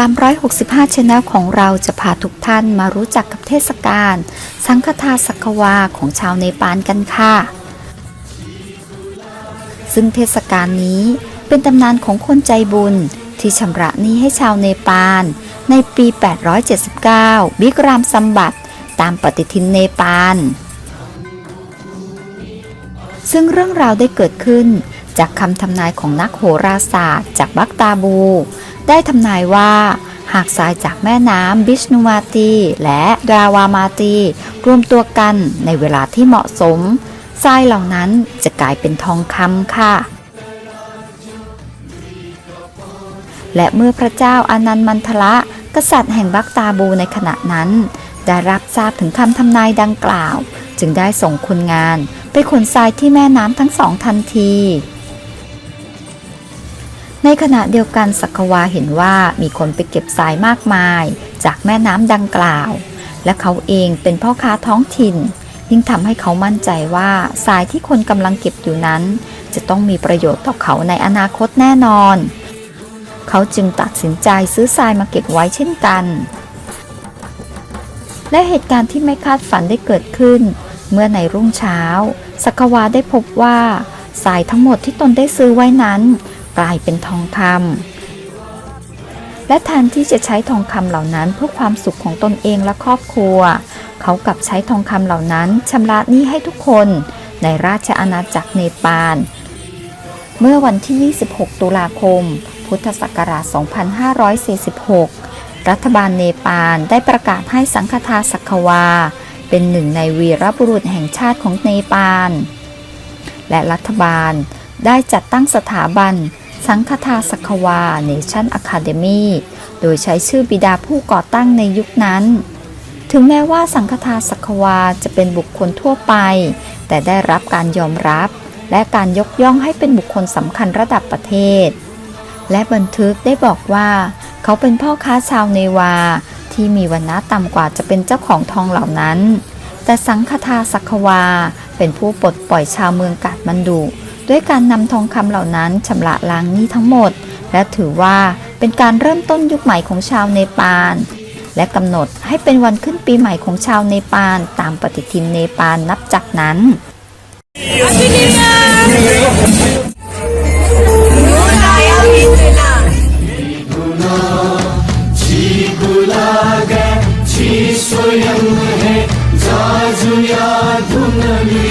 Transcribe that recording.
365 Channel ของเราจะพาทุกท่านมารู้จักกับเทศกาลสังฆทาสักวาของชาวเนปาลกันค่ะ ซึ่งเทศกาลนี้เป็นตำนานของคนใจบุญที่ชำระหนี้ให้ชาวเนปาล ในปี 879 บิกรามซัมบัตตามปฏิทินเนปาล ซึ่งเรื่องราวได้เกิดขึ้นจากคำทำนายของนักโหราศาสตร์ จากบักตาบู ได้ทำนายว่า หากทรายจากแม่น้ำบิชนุมาตีและดราวามาตีรวมตัวกันในเวลาที่เหมาะสมทรายเหล่านั้นจะกลายเป็นทองคำค่ะ และเมื่อพระเจ้าอานันมันทละกษัตริย์แห่งบักตาบูในขณะนั้น ได้รับทราบถึงคำทำนายดังกล่าว จึงได้ส่งคนงานไปขนทรายที่แม่น้ำทั้งสองทันที ในขณะเดียวกันสักวาเห็นว่ามีคนไปเก็บทรายมากมาย จากแม่น้ำดังกล่าว และเขาเองเป็นพ่อค้าท้องถิ่น ยิ่งทำให้เขามั่นใจว่าทรายที่คนกำลังเก็บอยู่นั้น จะต้องมีประโยชน์ต่อเขาในอนาคตแน่นอน เขาจึงตัดสินใจซื้อทรายมาเก็บไว้เช่นกัน และเหตุการณ์ที่ไม่คาดฝันได้เกิดขึ้น เมื่อในรุ่งเช้าสักวาได้พบว่าทรายทั้งหมดที่ตนได้ซื้อไว้นั้น กลายเป็นทองคำและแทนที่จะใช้ทองคำเหล่านั้นเพื่อความสุขของตนเองและครอบครัว เขากลับใช้ทองคำเหล่านั้นชำระหนี้ให้ทุกคนในราชอาณาจักรเนปาล เมื่อวันที่ 26 ตุลาคม พุทธศักราช 2546 รัฐบาลเนปาลได้ประกาศให้สังฆทาสักวา เป็นหนึ่งในวีรบุรุษแห่งชาติของเนปาล และรัฐบาลได้จัดตั้งสถาบัน สังฆทาสักวาเนชั่นอะคาเดมีโดยใช้ชื่อบิดาผู้ก่อตั้งในยุคนั้น ถึงแม้ว่าสังฆทาสักวาจะเป็นบุคคลทั่วไป แต่ได้รับการยอมรับ และการยกย่องให้เป็นบุคคลสำคัญระดับประเทศ และบันทึกได้บอกว่า เขาเป็นพ่อค้าชาวเนวา ที่มีวันนะต่ำกว่าจะเป็นเจ้าของทองเหล่านั้น แต่สังฆทาสักวาเป็นผู้ปลดปล่อยชาวเมืองกาดมันดุ ด้วยการนำทองคำเหล่านั้นชำระล้างหนี้ทั้งหมด และถือว่าเป็นการเริ่มต้นยุคใหม่ของชาวเนปาล และกำหนดให้เป็นวันขึ้นปีใหม่ของชาวเนปาลตามปฏิทินเนปาลนับจากนั้นจาจุยาดุนมี